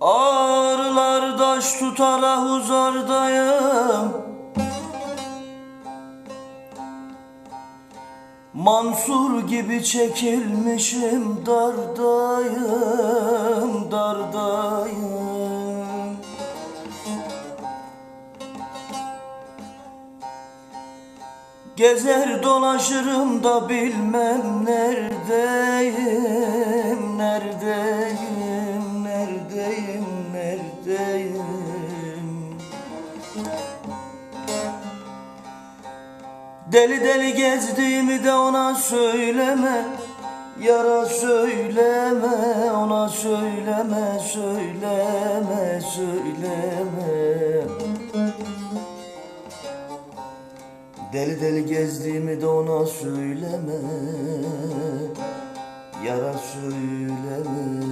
Ağrılar daş tutar ahuzardayım Mansur gibi çekilmişim dardayım, dardayım. Gezer dolaşırım da bilmem neredeyim, Deli deli gezdiğimi de ona söyleme Yara söyleme ona söyleme söyleme söyleme. Deli deli gezdiğimi de ona söyleme Yara söyleme